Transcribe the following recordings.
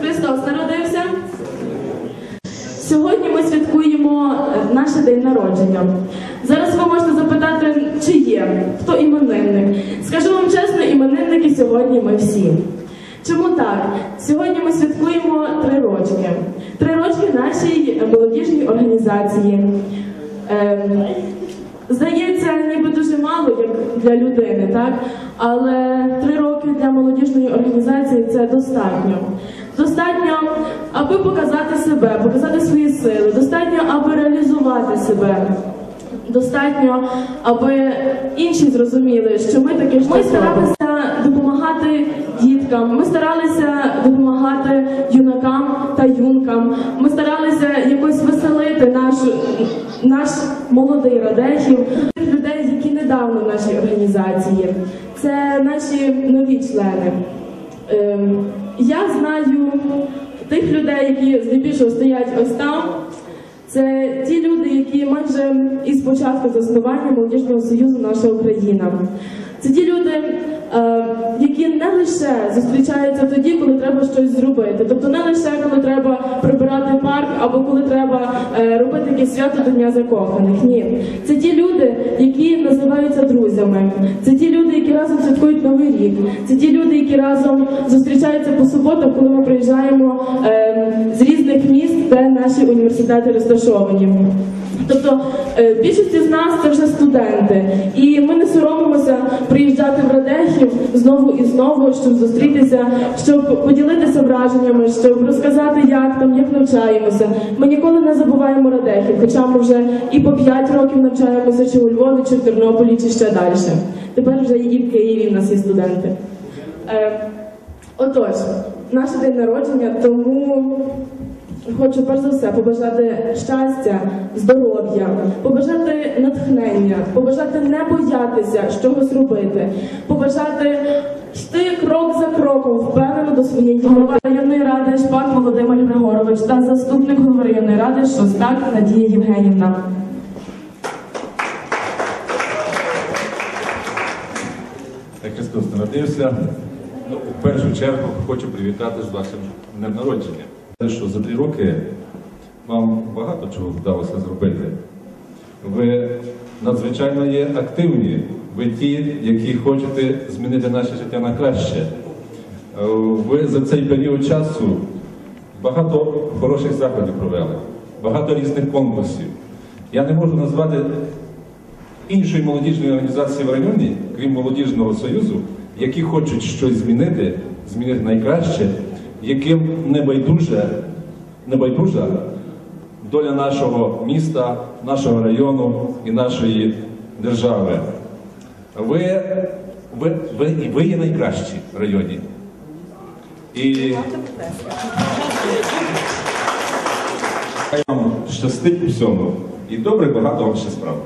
Христос народився. Сьогодні ми святкуємо наш день народження. Зараз ви можете запитати, чи є, хто іменинник. Скажу вам чесно, іменинники сьогодні ми всі. Чому так? Сьогодні ми святкуємо три рочки. Три рочки нашій молодіжній організації. Здається, ніби дуже мало як для людини, так? Але три роки для молодіжної організації це достатньо. Достатньо, аби показати себе, показати свої сили, достатньо, аби реалізувати себе. Достатньо, аби інші зрозуміли, що ми таки ж ми старалися допомагати діткам. Ми старалися допомагати юнакам та юнкам. Ми старалися наш молодий радехів, тих людей, які недавно в нашій організації. Це наші нові члени. Ем, Я знаю тих людей, які здебільшого стоять ось там. Це ті люди, які майже із початку заснування молодіжного союзу наша Україна. Це ті люди, е, які не лише зустрічаються тоді, коли треба щось зробити. Тобто не лише коли треба прибирати парк або коли треба е, робити якесь свято до Дня закоханих. Ні, це ті люди, друзями. Це ті люди, які разом святкують новий рік. Це ті люди, які разом зустрічаються по суботах, коли ми приїжджаємо е, з різних міст, де наші університети розташовані. Тобто е, більшість з нас це вже студенти, і ми не соромимося приїжджати в Радехів знову і знову, щоб зустрітися, щоб поділитися враженнями, щоб розказати, як там, як навчаємося. Ми ніколи не забуваємо Радехів, хоча ми вже і по 5 років навчаємося, чи у Львові, чи в Тернополі, чи ще далі. Тепер вже і в Києві в нас є студенти. Е, Отож, наш день народження, тому хочу перш за все побажати щастя, здоров'я, побажати натхнення, побажати не боятися чогось робити, побажати йти крок за кроком впевнено до своєї голови районної ради Шпак Володимир Григорович та заступник голови районної ради Шостак Надія Євгенівна. Христос народився, ну, в першу чергу хочу привітати з вашим днем народження. Те, що за три роки вам багато чого вдалося зробити. Ви надзвичайно є активні. Ви ті, які хочете змінити наше життя на краще. Е, Ви за цей період часу багато хороших заходів провели, багато різних конкурсів. Я не можу назвати іншої молодіжної організації в районі, крім молодіжного союзу, які хочуть щось змінити, змінити найкраще, яким небайдуже, небайдужа доля нашого міста, нашого району і нашої держави. Ви, ви, ви, ви є найкращі в районі. І хай вам щастить у всьому. І добре, багато вам ще справ.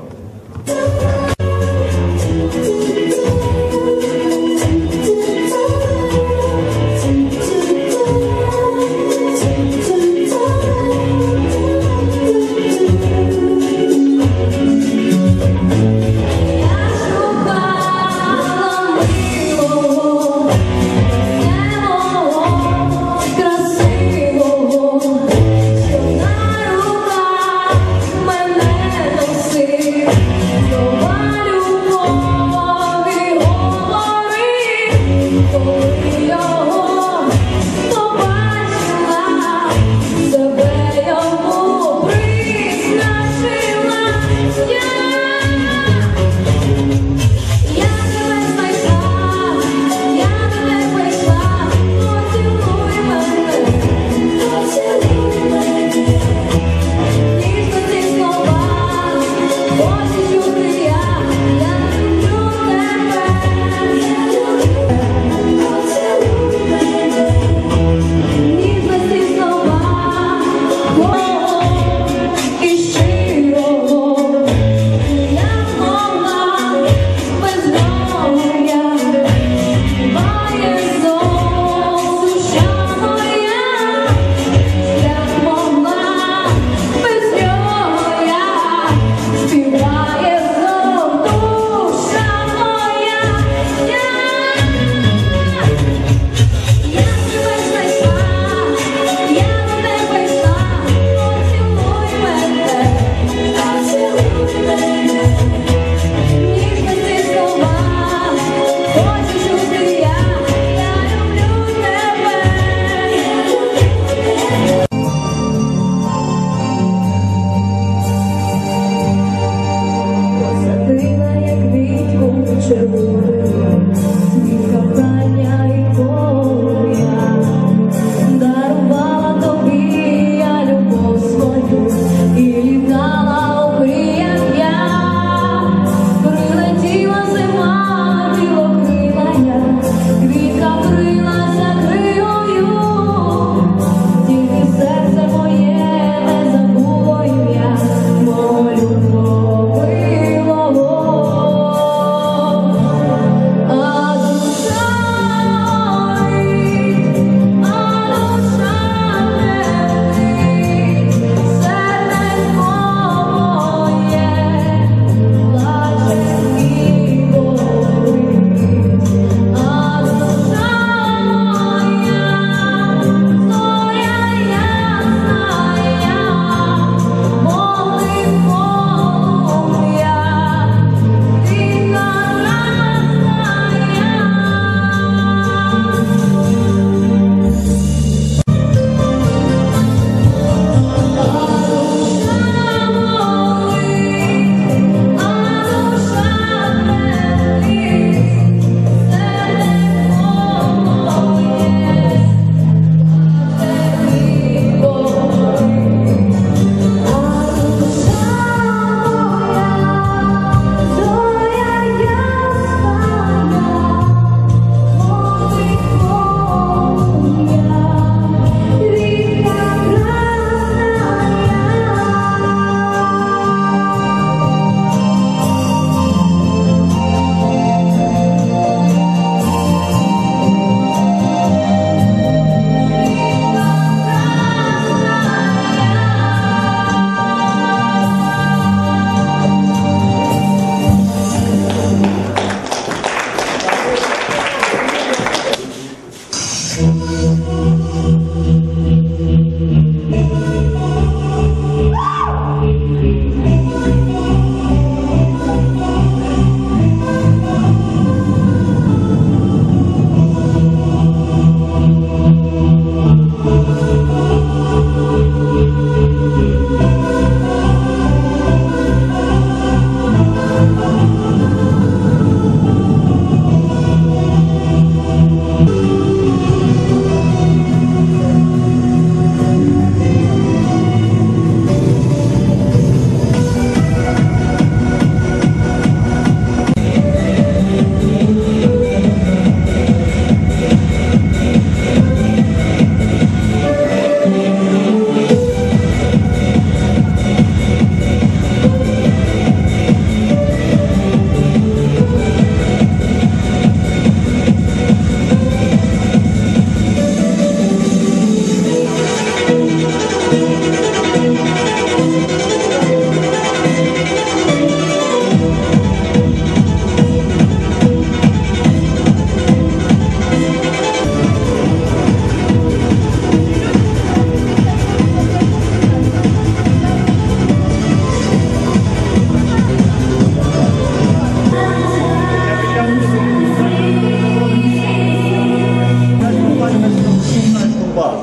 Пару.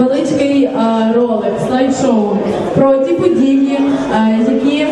Великий е, ролик слайд-шоу про ті події, е, які